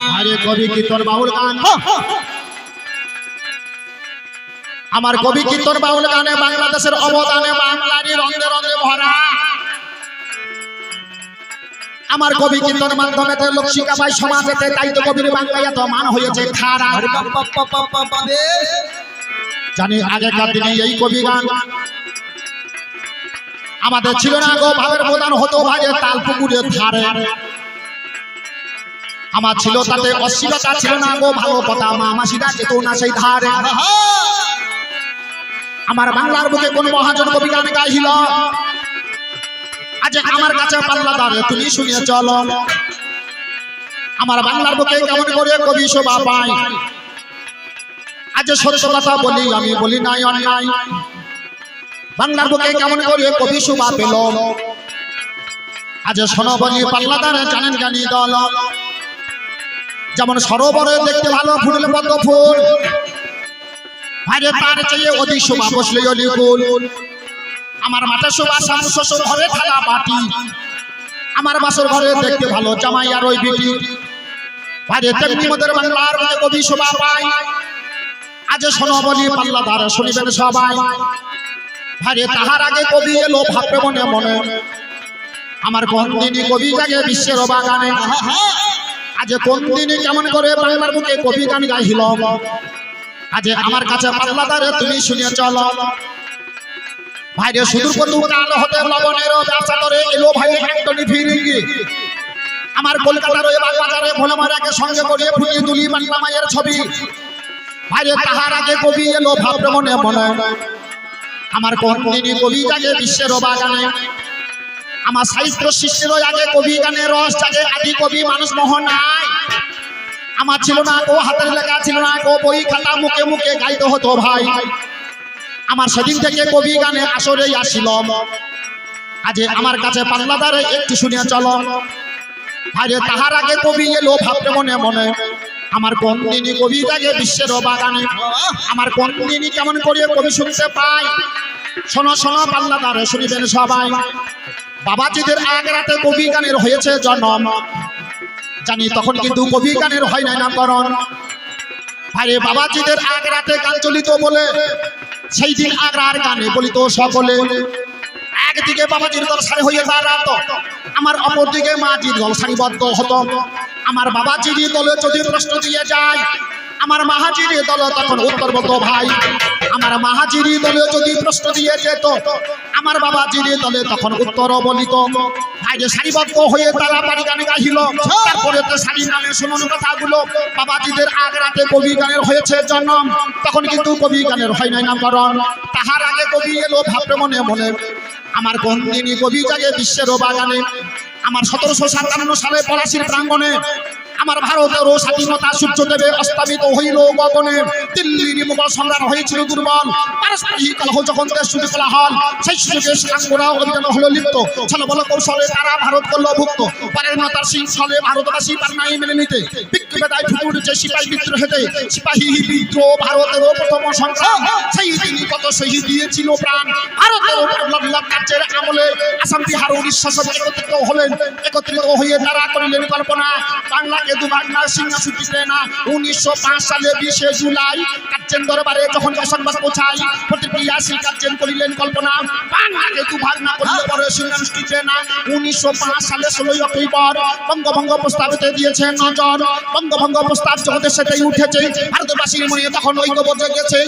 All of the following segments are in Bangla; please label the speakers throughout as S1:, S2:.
S1: আরে কবি কীর্তন বাউল গান? আমার কবি কীর্তন বাউল গানে বাংলাদেশের অবদানে বাংলারই রঙে রঙে ভরা। আমার কবি কীর্তন মাধ্যমে লোক শিক্ষা পায় সমাজেতে? তাই তো কবির বাংলা এত মান হয়েছে খারা। জানি আগেকার দিনে এই কবি গান আমাদের ছিল না গো ভাবের প্রধান হতো ভাগে তাল পুকুরের ধারে। আমার ছিল তাতে অশ্লীলতা ছিল না গো ভালো কথা। মা মাসিরা যেত না সেই ধারে। আমার বাংলার বুকে কোন মহাজন কবি গান গাইছিল আজ আমার কাছে পাল্লা দাঁড়ে তুমি শুনিয়ে চলো। আমার বাংলার বুকে কেমন করে কবি শোভা পায়? আজ সত্য কথা বলি আমি বলি নাই অন্যায়। বাংলার বুকে কেমন করে কবি শোভা পেল? আজ শোনো বলি পাল্লা দাঁড়ে জানেন জ্ঞানী দল। যেমন সরোবরে দেখতে ভালো ফুটল পদ্ম ফুল। ভাইরে তার চেয়ে অধিক শোভা বসলে অলিকুল আমার মাঠে শোভা শামু শ্বশুর ঘরে থালা বাটি। আমার বাসর ঘরে দেখতে ভালো জামাই আর ওই বিটি। ভাইরে তেমনি মোদের বাংলার কবি শোভা পাই। আজ শোনো বলি পাল্লা ধারে শুনিবেন সবাই। ভাইরে তাহার আগে কবি এলো ভাববে মনে মনে। আমার কোন কবি জাগে বিশ্বের বাগানে আজ কোন দিনই কেমন করে বাংলার বুকে কবি গান গাইল? আজ আমার কাছে পাল্লা দাঁড়ে তুমি শুনিয়ে চলো। ভাইরে সুদূর বন্ধু কাল হতে লবণের ব্যবসা করে এলো ভাই একটনি ফিরিঙ্গি আমার কলকাতার ওই বাগবাজারে ভোলে মারাকে সঙ্গে করে ফুটিয়ে তুলি বাংলা মায়ের ছবি। ভাইরে তাহার আগে কবি এলো ভাবরে মনে মনে। আমার কোন দিনই কবি জাগে বিশ্বের বাগানে আমার সাহিত্য সৃষ্টির আগে কবি গানে রস জাগে, আদি কবি মানুষ মোহনায় আমার ছিল না, ও হাতের লেখা ছিল না, ও বই খাতা মুখে মুখে গাইতে হতো ভাই। আমার সেদিন থেকে কবি গানে আসরে আসিল। আজ আমার কাছে পাল্লাদারে একটু শুনিয়া চলো। ভাইরে, তাহার আগে কবি এলো ভাবতে মনে মনে। আমার কোন দিনই কবি জাগে বিশ্বের বাগানে। আমার কোন দিনই কেমন করে কবি শুনতে পাই শোনো শোনো পাল্লাদারে শুনিবেন সবাই। বাবাজিদের এক রাতে কবি গানের হয়েছে জন্ম। জানি তখন কিন্তু কবি গানের হয় নাই নামকরণ। আরে বাবাজিদের আগ রাতে গান চলিত বলে, সেই দিন আগ্রার গানে বলিত সকলে, একদিকে বাবাজির দল সারি হয়ে দাঁড়াতো আমার অপরদিকে মাজির দল সারিবদ্ধ হতো। আমার বাবাজির দলে যদি প্রশ্ন দিয়ে যায়, আমার মাহাজির দল তখন উত্তর বলতো ভাই। আমার মাহাজির দলে যদি প্রশ্ন দিয়ে যেত, আমার বাবাজির দলে তখন উত্তর বলিত। ভাইরে সারিবদ্ধ হয়ে তারা বাড়ি গানে গাইল তারপরে তো সারি নামে শুনুন কথাগুলো বাবাজিদের আগ রাতে কবি গানের হয়েছে জন্ম। তখন কিন্তু কবি গানের হয় নাই নামকরণ। তাহার আগে কবি এলো ভাবতে মনে মনে, আমার কোন দিনই কবি জাগে বিশ্বের বাগানে? আমার সতেরোশো সাতান্ন সালে পলাশির প্রাঙ্গণে আমার ভারতেরও স্বাধীনতা সূর্য দেবে অস্তাবিত হইল গগনে। দিল্লির মুঘল সংগ্রাম হয়েছিল দুর্বল। যখন দেশ শুরু করা হল সেই সুযোগে হলো লিপ্ত। বল কৌশলে তারা ভারত করল ভুক্ত পারের না তার সিংহলে ভারতবাসী পার নাই মেনে নিতে। বিক্ষোভেদায় ফুটে উঠেছে সিপাহী বিদ্রোহেতে সিপাহী বিদ্রোহ ভারতেরও প্রথম সংগ্রাম সেই দিনই কত দিয়েছিল প্রাণ। ভারতের রাজ্যের আমলে আসাম বিহার উড়িষ্যা সব একত্রিত হলেন। একত্রিত হয়ে তারা করিলেন কল্পনা। সিংহাসন না। উনিশশো সালে বিশে জুলাই দরবারে যখন সংবাদ পৌঁছায় প্রতিক্রিয়াশীল কার্যেন করিলেন কল্পনা। বাংলাকে না করলে পরে সিংহাসন দিতে না। উনিশশো পাঁচ সালে ষোলোই অক্টোবর বঙ্গভঙ্গ প্রস্তাবিতে দিয়েছে নজর। বঙ্গভঙ্গ প্রস্তাব জগতের উঠেছে। ভারতবাসীর মনে তখন গেছে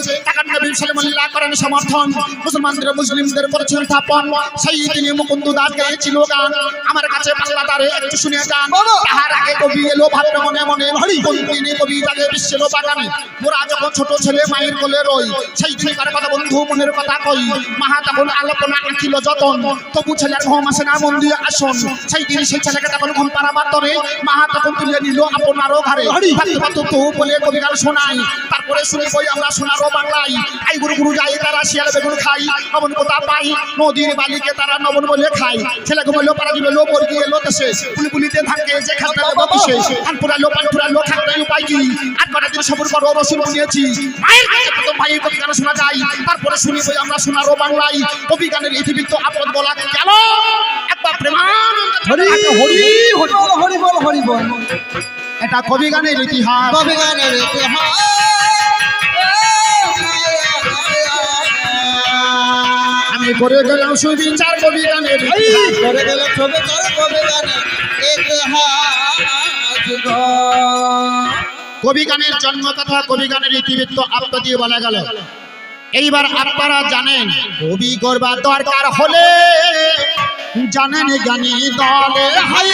S1: সালেমুল্লাহ করেন সমর্থন। মুসলমানদের মুসলিমদের করেছেন স্থাপন। সেই দিনে মুকুন্দ দাস গেয়েছিল গান। আমার কাছে পাল্লা তারে একটু শুনে যান তাহার আগে কবি এলো ভাবতে মনে মনে কোন দিনে কবি জাগে বিশ্বের বাগানে মোরা যখন ছোট ছেলে মায়ের কোলে রই সেই দিনকার কথা বন্ধু মনের কথা কই। মাহা তখন আলোচনা আঁকিল যতন তবু ছেলের ঘুম আসে না মন দিয়ে আসন। সেই দিন সেই ছেলেকে তখন ঘুম পাড়াবার তরে মাহা তখন তুলে নিল আপনারও ঘরে ভাবতে তো বলে কবি গান শোনাই। তারপরে শুনে বই আমরা শোনারও বাংলায়। আই গুরু গুরু যাই তারা শিয়াল বেগুন খাই। নবন কোথা পাই নদীর বালিকে তারা নবন বলে খাই। ছেলে ঘুমাইলো পাড়া দিল লো বর্গি এলো দেশে পুলি পুলিতে থাকে যে দেবো কিসে ধান পুরালো পান পুরালো খাতা উপায় কি? আট কটা দিন সবুর করো রসুন বুনিয়েছি মায়ের কাছে প্রথম ভাই কবি গান শোনা যায়। তারপরে শুনি বই আমরা শোনারও বাংলায়। কবি গানের ইতিবৃত্ত আপদ বলা গেল একবার প্রেমানন্দ
S2: হরি
S1: হরি
S2: হরি বল হরি বল হরি বল।
S1: এটা কবি গানের ইতিহাস।
S2: কবি গানের ইতিহাস।
S1: আমি করে গেলাম সুবিচার কবি গানের।
S2: করে গেল ছবি তোর কবি গানের ইতিহাস।
S1: কবি গানের জন্ম কথা কবি গানের ইতিবৃত্ত আত্ম দিয়ে বলা গেল। এইবার আপনারা জানেন, কবি করবার দরকার হলে জানেন জ্ঞানী দলে।
S2: হাই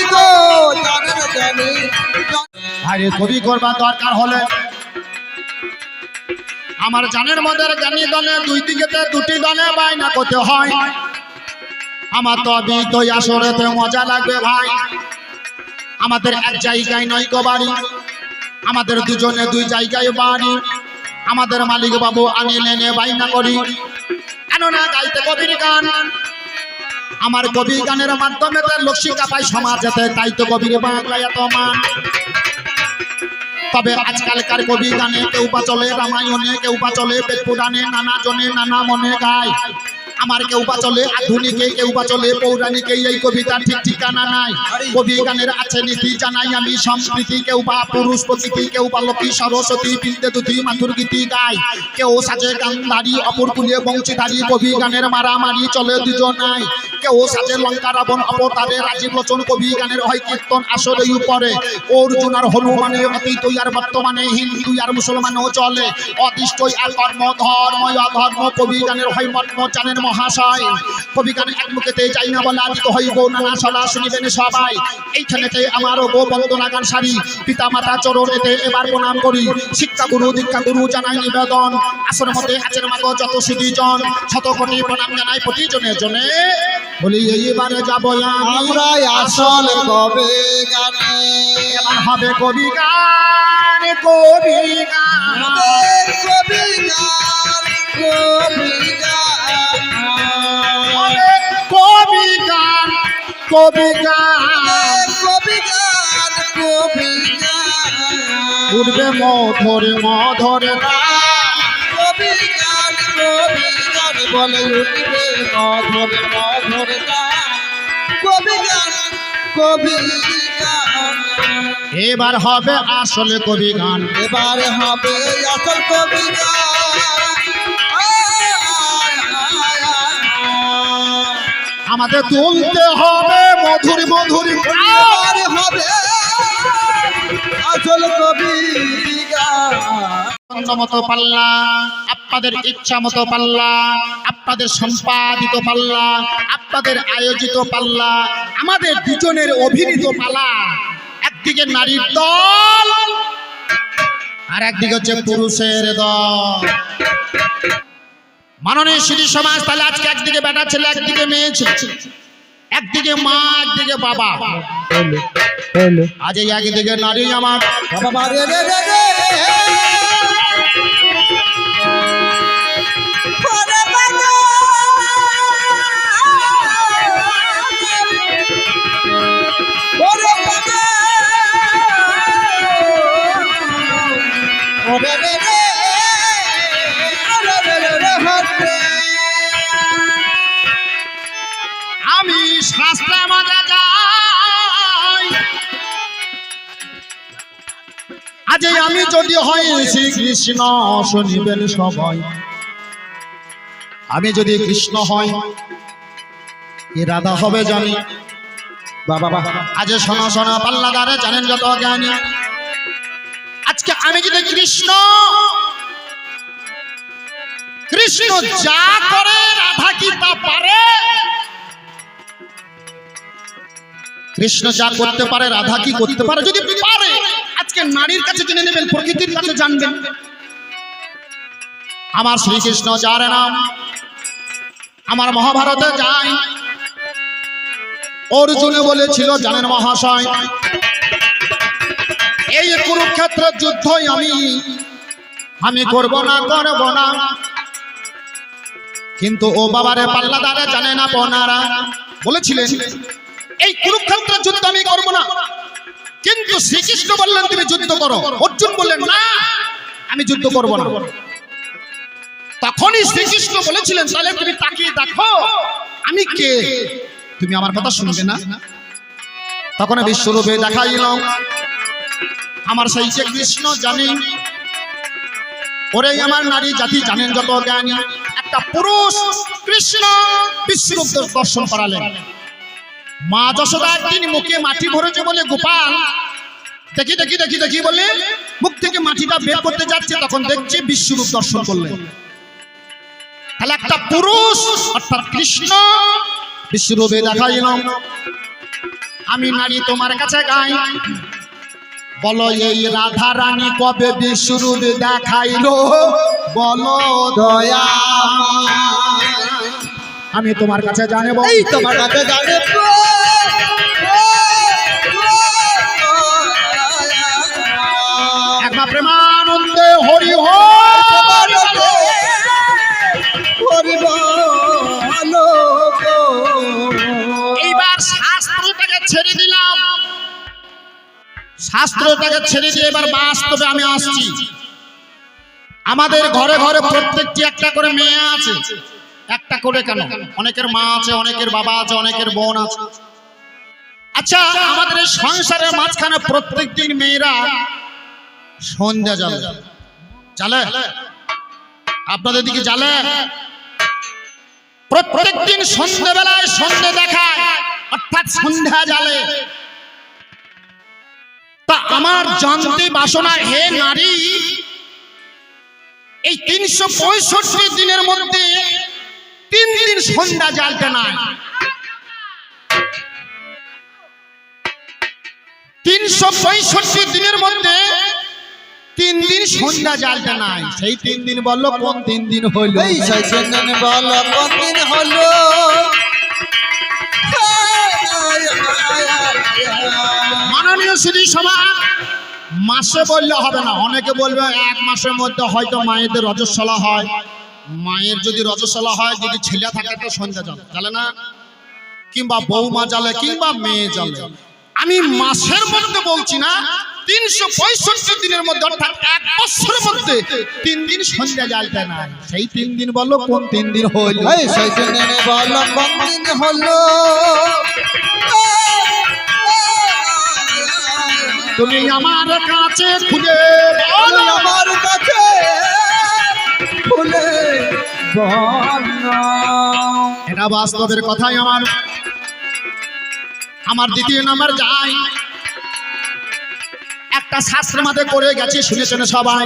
S2: জানি
S1: আরে কবি করবার দরকার হলে। আমার জানের মধ্যে জ্ঞানী দলে, দুই দিকেতে দুটি দলে বাইনা করতে হয়। আমার তো আসরেতে মজা লাগবে ভাই। আমাদের এক জায়গায় নয় বাড়ি। আমাদের দুজনে দুই জায়গায় বাড়ি। আমাদের মালিক বাবু আনিলে নে বাইনা করি। কেননা গাইতে কবির গান। আমার কবি গানের মাধ্যমে তার লক্ষ্মীকা পাই সমাজেতে, তাই তো কবির বাংলায় এত মান। তবে আজকালকার কবি গানে কেউ বা চলে, রামায়ণে কেউ বা চলে বেদ পুরাণে নানা জনে নানা মনে গায়। আমার কেউ বা চলে আধুনিকে কেউ বা চলে পৌরাণিকে এই কবিতার ঠিক ঠিকানা নাই। কবি গানের আছে নীতি জানাই আমি সংস্কৃতি কেউ বা পুরুষ, প্রকৃতি কেউ বা লক্ষ্মী সরস্বতী বিন্দে দুধি, মাথুর গীতি গায়। কেউ সাজে গান্ধারী অপর কুলিয়ে বংশীধারী কবি গানের মারামারি চলে দুজন নাই কেউ সাজে লঙ্কা রাবণ অবতারে রাজীব লোচন কবি গানের হয় কীর্তন আসরেই উপরে। অর্জুন আর হনুমানে অতীত আর বর্তমানে হিন্দু আর মুসলমানও চলে। অদৃষ্ট আর কর্ম ধর্ম অধর্ম, কবি গানের হয় মর্ম, জানেন মহাশয়। কবি গানে এক মুখেতে যাই না বলে আদিত হইব নানা সলা শুনিবেন সবাই। এইখানেতে আমারও গো বন্দনা গান সারি। পিতা মাতা চরণেতে এবার প্রণাম করি। শিক্ষা গুরু দীক্ষা গুরু জানাই নিবেদন। আসর মতে আছেন মাগো যত সুদী জন শত কোটি প্রণাম জানাই প্রতি জনে জনে। বলি এইবারে যাব আমি
S2: আমরা আসল কবে গানে
S1: এবার হবে কবি গান কবি গান
S2: কবি গান কবি গান
S1: কবি গান কবি গান
S2: কবি গান কবি গান
S1: উঠবে মধুরে মধুরে
S2: কবি গান বলে উঠবে মধুর মধুর কবি গান কবি গান
S1: এবার হবে আসলে কবি গান
S2: এবারে হবে আসল কবি গান
S1: আমাদের তুলতে হবে মধুর মধুর।
S2: হবে আসল কবি গান
S1: মতো পাল্লা আপনাদের ইচ্ছা মতো পাল্লা, আপনাদের সম্পাদিত পাল্লা, আপনাদের আয়োজিত পাল্লা, আমাদের দুজনের অভিনীত পালা একদিকে নারীর দল, আর একদিকে হচ্ছে পুরুষের দল। মাননীয় শ্রী সমাজ, তাহলে আজকে একদিকে বেটা ছেলে, একদিকে মেয়ে ছেলে। একদিকে মা, একদিকে বাবা। আজ এই একদিকে নারী আমার।
S2: বাবা
S1: আমি যদি হই শ্রীকৃষ্ণ, শুনিবেন সবাই। আমি যদি কৃষ্ণ হই কি রাধা হবে জানি? বাবা বাবা, আজ শোনা শোনা, পাল্লাদারে জানেন যত জ্ঞানী। আজকে আমি যদি কৃষ্ণ কৃষ্ণ যা করে, রাধা কি তা পারে? কৃষ্ণ যা করতে পারে, রাধা কি করতে পারে? যদি পারে, আজকে নারীর কাছে জেনে নেবেন, প্রকৃতির কাছে জানবেন। আমার শ্রীকৃষ্ণ যার নাম, আমার মহাভারতে যাই অর্জুনে বলেছিল, জানেন মহাশয়, এই কুরুক্ষেত্রের যুদ্ধই আমি আমি করব না করব না। কিন্তু ও বাবারে পাল্লাদারে জানে না, বোনারা বলেছিলেন এই কুরুক্ষেত্রের যুদ্ধ আমি করব না। কিন্তু শ্রীকৃষ্ণ বললেন, তুমি যুদ্ধ করো। অর্জুন বললেন, না, আমি যুদ্ধ করব না। তখনই শ্রীকৃষ্ণ বলেছিলেন, তাহলে তুমি তাকিয়ে দেখো, আমি কে? তুমি আমার কথা শুনবে না? তখন বিশ্বরূপে দেখাইল, আমার সেই যে কৃষ্ণ জানি, ওরে আমার নারী জাতি জানেন যত জ্ঞানী। একটা পুরুষ কৃষ্ণ বিশ্বরূপ দর্শন করালেন। মা যশোদা একদিন মুখে মাটি ভরেছে বলে গোপাল। দেখি দেখি দেখি দেখি বলে মুখ থেকে মাটিটা বের করতে যাচ্ছে, তখন দেখছি বিশ্বরূপ দর্শন করলেন। তাহলে একটা পুরুষ, অর্থাৎ কৃষ্ণ, বিশ্বরূপে দেখাইল, আমি নারী তোমার কাছে গাই। বলো, এই রাধা রানী কবে বিশ্বরূপ দেখাইলো? বলো, দয়া আমি তোমার কাছে জানেব
S2: তোমার কাছে জানে
S1: শাস্ত্রটাকে ছেড়ে দিয়ে এবার বাস্তবে আমি আসছি। আমাদের ঘরে ঘরে প্রত্যেকটি একটা করে মেয়ে আছে। একটা করে কেন? অনেকের মা আছে, অনেকের বাবা আছে, অনেকের বোন আছে। আচ্ছা আমাদের সংসারের মাঝখানে প্রত্যেক দিন মেয়েরা সন্ধ্যা জ্বালে। জ্বালে? আপনাদের দিকে জালে প্রত্যেক দিন সন্ধ্যেবেলায় সন্ধ্যে দেখায়, অর্থাৎ সন্ধ্যা জ্বালে। তা আমার জানতে বাসনা হে নারী এই তিনশো পঁয়ষট্টি দিনের মধ্যে তিন দিন সন্ধ্যা জ্বালতে নাই তিনশো পঁয়ষট্টি দিনের মধ্যে তিন দিন সন্ধ্যা জ্বালতে নাই সেই তিন দিন বলল কোন তিন দিন হইল
S2: এই সৈচন্দন বল কতদিন হলো
S1: মাননীয় শ্রী সমাজ মাসে বললে হবে না। অনেকে বলবে এক মাসের মধ্যে হয়তো মায়েদের রজস্বলা হয়। মায়ের যদি রজস্বলা হয়, যদি ছেলে থাকে তো সন্ধ্যা জল, জানে না? কিংবা বৌমা জালে কিংবা মেয়ে জালে আমি মাসের মধ্যে বলছি না, তিনশো পঁয়ষট্টি দিনের মধ্যে, অর্থাৎ এক বছরের মধ্যে তিন দিন সন্ধ্যা জ্বালতে নাই। সেই তিন দিন বলো, কোন তিন দিন হইল?
S2: এই সৈচন্দন বল কতদিন হলো
S1: তুমি আমার কাছে খুলে বলো
S2: আমার কাছে বল
S1: এটা বাস্তবের কথাই আমার। আমার দ্বিতীয় নাম্বার যাই। একটা শাস্ত্রের মাঝে করে গেছি শুনে শুনে সবাই।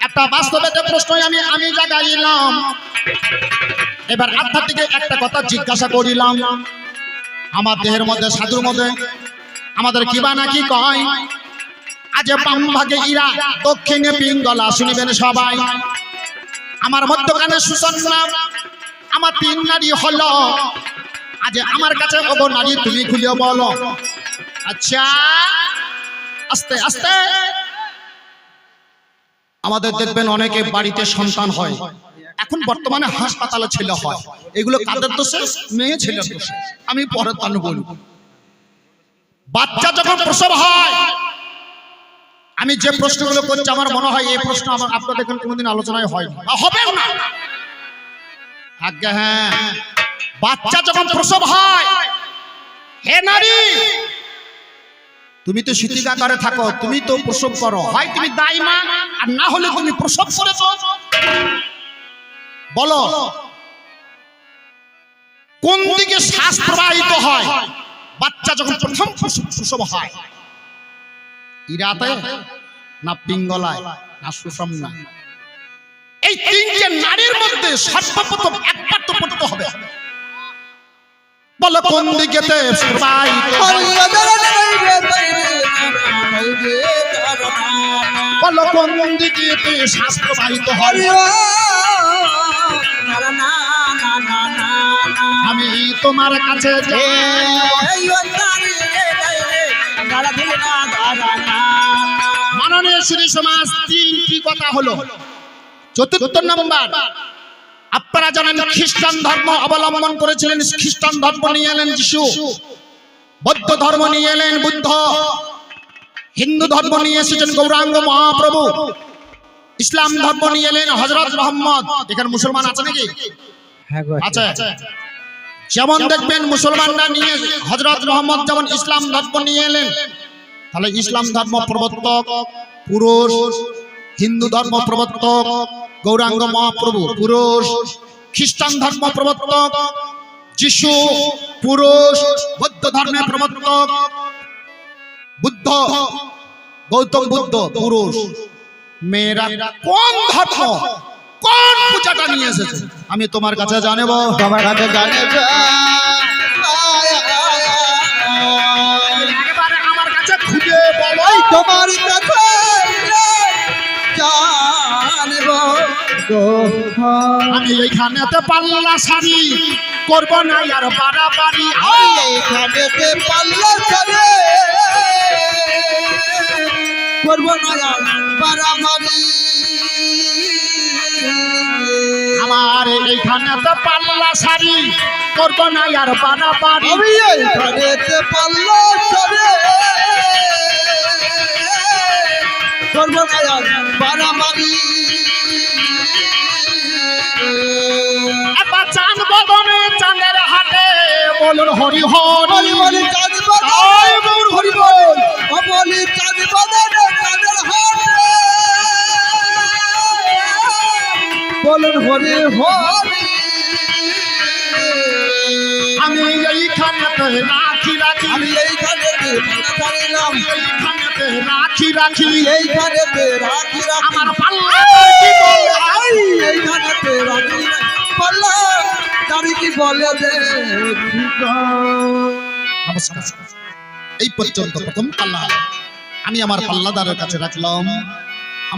S1: একটা বাস্তবে প্রশ্ন আমি আমি জাগাইলাম এবার থেকে একটা কথা জিজ্ঞাসা করিলাম। আমার দেহের মধ্যে সাধুর মধ্যে আমাদের কিবা নাকি কয়? আজ বাম ভাগে ইরা, দক্ষিণে পিঙ্গলা শুনিবেন সবাই। আমার মধ্যখানে সুসন্না, আমার তিন নারী হলো। আজ আমার কাছে ওগো নারী, তুমি খুলিও বলো। আচ্ছা আস্তে আস্তে। আমাদের দেখবেন অনেকে বাড়িতে সন্তান হয়। এখন বর্তমানে হাসপাতালে ছেলে হয়। এগুলো কাদের দোষে? মেয়ে ছেলের দোষে। আমি পরে তানু বলব। বাচ্চা যখন প্রসব হয়, আমি যে প্রশ্নগুলো করছি, আমার মনে হয় এই প্রশ্ন আমার আপনাদের এখানে কোনোদিন আলোচনায় হয়নি। বা হবেও না। আজ্ঞা হ্যাঁ। বাচ্চা যখন প্রসব হয়, হে নারী, তুমি তো শীতিকাগারে থাকো, তুমি তো প্রসব করো। হয় তুমি দায়ী মা আর না হলে তুমি প্রসব করেছ। বলো, কোন দিকে শ্বাস প্রবাহিত হয়? বাচ্চা যখন প্রথম প্রসব হয়, ইরাতে না পিঙ্গলায়, না সুষমনা এই তিনটে নারীর মধ্যে সর্বপ্রথম একবার তো পড়তে হবে। বলো, কোন হয়? বলো, কোন দিকেতে শ্বাস প্রবাহিত হয় আমি তোমার কাছে মাননীয় শ্রী সমাজ তিনটি কথা হলো। চতুর্থ নম্বর আপনারা জানেন খ্রিস্টান ধর্ম অবলম্বন করেছিলেন খ্রিস্টান ধর্ম নিয়ে এলেন যিশু। বৌদ্ধ ধর্ম নিয়ে এলেন বুদ্ধ। হিন্দু ধর্ম নিয়ে এসেছেন গৌরাঙ্গ মহাপ্রভু। ইসলাম ধর্ম নিয়ে এলেন হজরত মোহাম্মদ। এখানে মুসলমান আছে নাকি? আছে। যেমন দেখবেন মুসলমানরা নিয়ে হজরত মোহাম্মদ যেমন ইসলাম ধর্ম নিয়ে এলেন তাহলে ইসলাম ধর্ম প্রবর্তক পুরুষ হিন্দু ধর্ম প্রবর্তক গৌরাঙ্গ মহাপ্রভু পুরুষ খ্রিস্টান ধর্ম প্রবর্তক যিশু পুরুষ বৌদ্ধ ধর্মের প্রবর্তক বুদ্ধ গৌতম বুদ্ধ পুরুষ। মেয়েরা কোন ধর্ম? কোন পূজাটা নিয়ে এসেছে? আমি তোমার কাছে জানেব।
S2: তোমার কাছে জানে
S1: একেবারে আমার কাছে খুঁজে বলো
S2: তোমার কাছে
S1: আমি এইখানেতে পাল্লা শাড়ি করব না আর বাড়াবাড়ি।
S2: আমি এইখানেতে পাল্লা করে করব
S1: আমার এইখানেতে পাল্লা শাড়ি করব না আর
S2: আমি এইখানেতে পাল্লা করে করব না আর বাড়াবাড়ি
S1: একবার চাঁদ বদনে চাঁদের হাটে বলুন হরি হরি।
S2: বলি চাঁদ বাদনে
S1: হরি বল
S2: ও বলি চাঁদ বাদনে। বলুন হরি হরি।
S1: আমি এইখানেতে রাখি রাখি।
S2: আমি এইখানেতে পাল্লা ছাড়িলাম
S1: এইখানেতে রাখি রাখি।
S2: এইখানেতে রাখি রাখি।
S1: আমার পাল্লা। কি বল
S2: আই, এইখানেতে রাখি পাল্লা। দাঁড়ি কি বলে গো।
S1: নমস্কার এই পর্যন্ত প্রথম পাল্লা। আমি আমার পাল্লাদারের কাছে রাখলাম।